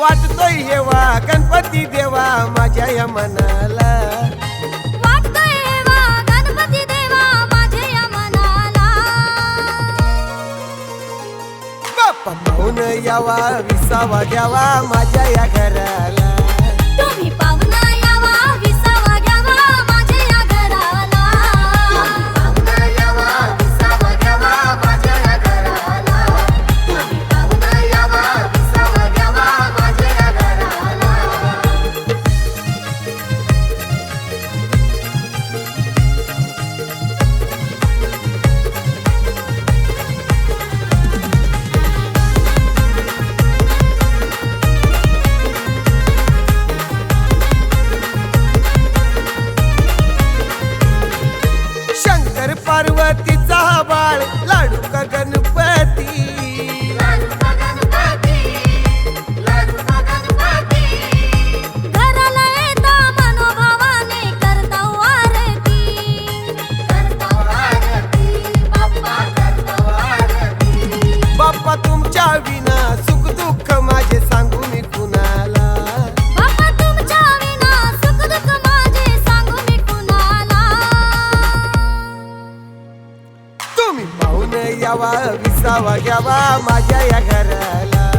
वाटतोय येवा गणपती देवा माझ्या या मनाला. मौन यावा विसावा द्यावा माझ्या या घरा तुम्ही पाहून यावा विसावा घ्यावा माझ्या या घराला.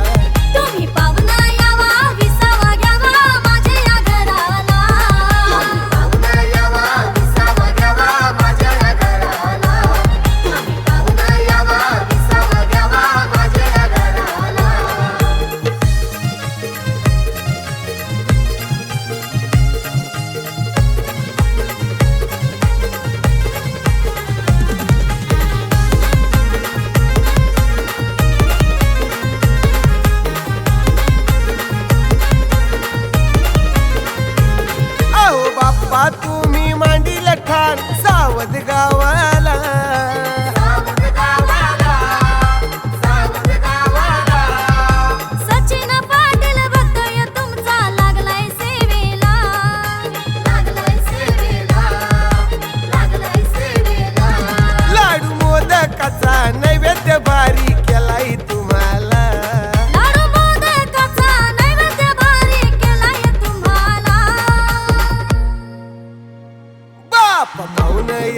मत गावा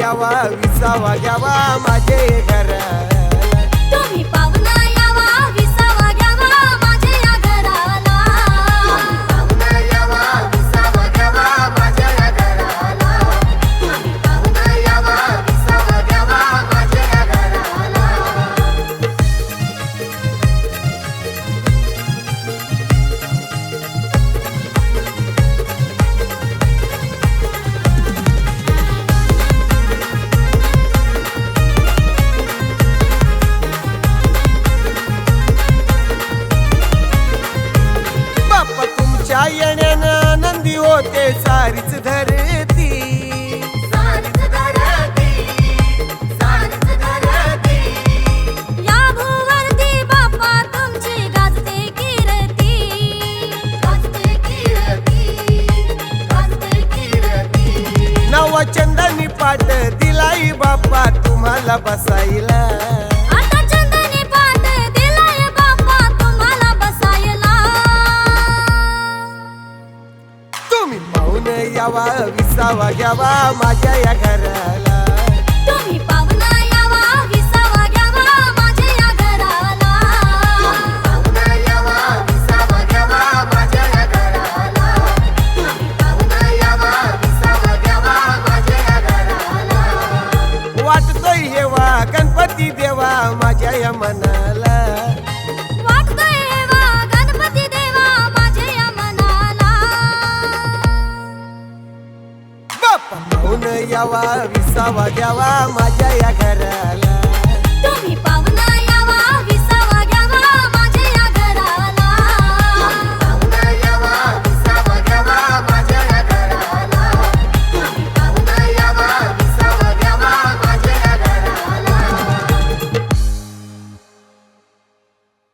wagyawa bisa wagyawa majeye. पाट दिलाई बाप्पा तुम्हाला बसायला. बसायला. तुम्ही यावा विसावा घ्यावा माझ्या या घराला. द्यावा विसावा द्यावा माझ्या या घराला.